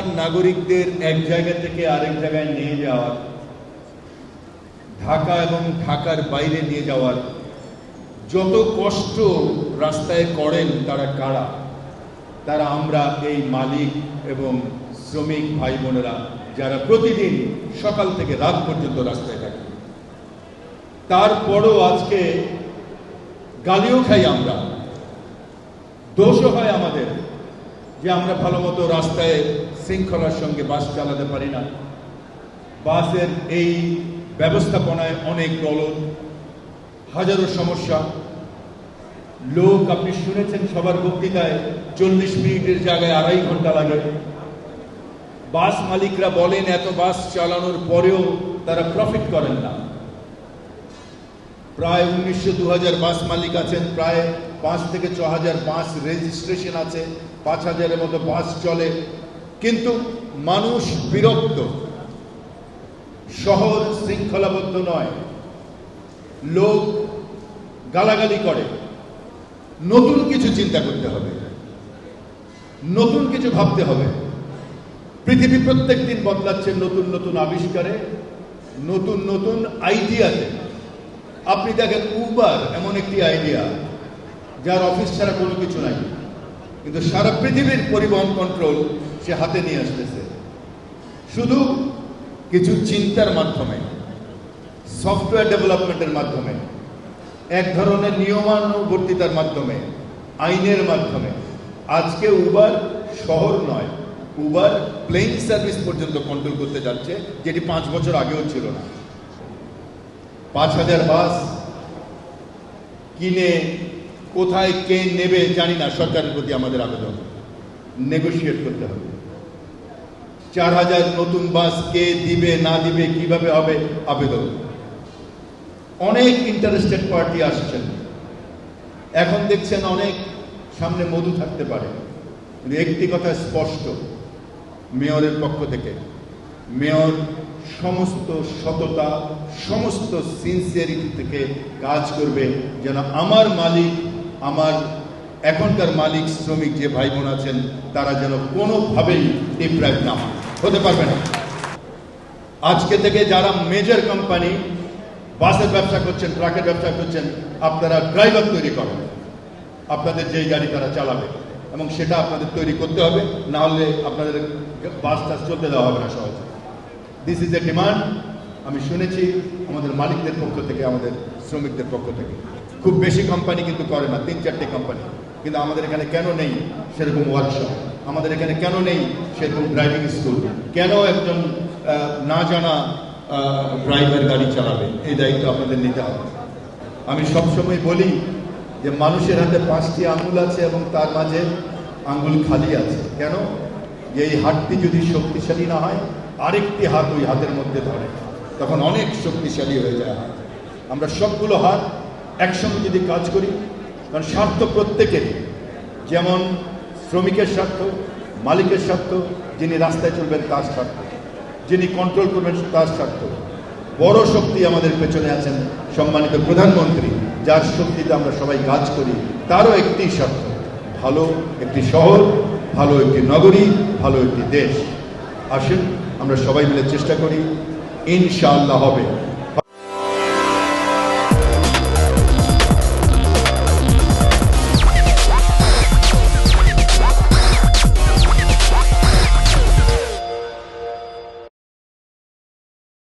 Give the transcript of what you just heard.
ঢাকার নাগরিকদের এক জায়গা থেকে আরেক জায়গায় নিয়ে যাওয়ার, ঢাকা এবং ঢাকার বাইরে নিয়ে যাওয়ার যত কষ্ট রাস্তায় করেন তারা কারা? তারা আমরা এই মালিক এবং শ্রমিক ভাই বোনেরা যারা প্রতিদিন সকাল থেকে রাত পর্যন্ত রাস্তায় থাকি। তারপরও আজকে গালিও খাই আমরা। দোষও হয় আমাদের যে আমরা ভালো মতো রাস্তায় শৃঙ্খলার সঙ্গে বাস চালাতে পারি না। বাসের এই ব্যবস্থাপনায় অনেক গলদ হাজারো সমস্যা। লোক, আপনি শুনেছেন সবার বক্তৃতায়, চল্লিশ মিনিটের জায়গায় আড়াই ঘণ্টা লাগে। বাস মালিকরা বলেন, এত বাস চালানোর পরেও তারা প্রফিট করেন না। প্রায় উনিশশো দু হাজার বাস মালিক আছেন, প্রায় পাঁচ থেকে ছ হাজার বাস রেজিস্ট্রেশন আছে, পাঁচ হাজারের মতো বাস চলে। কিন্তু মানুষ বিরক্ত। শহর শৃঙ্খলাবদ্ধ নয়। লোক গালাগালি করে। নতুন কিছু চিন্তা করতে হবে। নতুন কিছু ভাবতে হবে। পৃথিবী প্রত্যেক দিন বদলাচ্ছে নতুন নতুন আবিষ্কারে, নতুন নতুন আইডিয়াতে। আপনি দেখেন উবার এমন একটি আইডিয়া, যার অফিস ছাড়া কোনো কিছু নাই। কিন্তু সারা পৃথিবীর পরিবহন কন্ট্রোল সে হাতে নিয়ে আসতেছে। শুধু কিছু চিন্তার মাধ্যমে সফটওয়্যার ডেভেলপমেন্টের মাধ্যমে, এক ধরনের নিয়মানুবর্তিতার মাধ্যমে, আইনের মাধ্যমে। আজকে উবার শহর নয় উবার প্লেন সার্ভিস পর্যন্ত কন্ট্রোল করতে যাচ্ছে, যেটি পাঁচ বছর আগেও ছিল না। পাঁচ হাজার বাস কিনে কোথায় কে নেবে জানি না, সরকারের প্রতি আমাদের আবেদন। নেগোশিয়েট করতে হবে। চার হাজার নতুন বাস কে দিবে, না দিবে, কীভাবে হবে, আবেদন। অনেক ইন্টারেস্টেড পার্টি আসছেন। এখন দেখছেন অনেক সামনে মধু থাকতে পারে। কিন্তু একটি কথা স্পষ্ট, মেয়রের পক্ষ থেকে। মেয়র সমস্ত সততা, সমস্ত সিনসিয়ারিটি থেকে কাজ করবে। যেন আমার মালিক, আমার এখনকার মালিক, শ্রমিক যে ভাই বোন আছেন, তারা যেন কোনোভাবেই ডিপ্রাইভ না হতে পারবে না। আজকে থেকে যারা মেজর কোম্পানি বাসের ব্যবসা করছেন ট্রাকের ব্যবসা করছেন, আপনারা ড্রাইভার তৈরি করেন। আপনাদের যেই গাড়ি তারা চালাবে এবং সেটা আপনাদের তৈরি করতে হবে, না হলে আপনাদের বাস টাস চলতে দেওয়া হবে না সহজে। দিস ইজ এ ডিমান্ড আমি শুনেছি আমাদের মালিকদের পক্ষ থেকে, আমাদের শ্রমিকদের পক্ষ থেকে। খুব বেশি কোম্পানি কিন্তু করে না তিন চারটে কোম্পানি কিন্তু আমাদের এখানে কেন নেই সেরকম ওয়ার্কশপ আমাদের এখানে কেন নেই সেরকম ড্রাইভিং স্কুল কেন একজন না জানা ড্রাইভার গাড়ি চালাবে? এই দায়িত্ব আপনাদের নিতে হবে। আমি সবসময় বলি যে মানুষের হাতে পাঁচটি আঙ্গুল আছে এবং তার মাঝে আঙ্গুল খালি আছে। কেন? যে এই হাতটি যদি শক্তিশালী না হয়, আরেকটি হাত ওই হাতের মধ্যে ধরে। তখন অনেক শক্তিশালী হয়ে যায় হাত। আমরা সবগুলো হাত একসঙ্গে যদি কাজ করি কারণ স্বার্থ প্রত্যেকেরই। যেমন শ্রমিকের স্বার্থ, মালিকের স্বার্থ, যিনি রাস্তায় চলবেন তার স্বার্থ, যিনি কন্ট্রোল করবেন তার স্বার্থ। বড় শক্তি আমাদের পেছনে আছেন সম্মানিত প্রধানমন্ত্রী, যার শক্তিতে আমরা সবাই কাজ করি, তারও একটি স্বার্থ, ভালো একটি শহর, ভালো একটি নগরী, ভালো একটি দেশ। আসুন, আমরা সবাই মিলে চেষ্টা করি, ইনশাআল্লাহ হবে।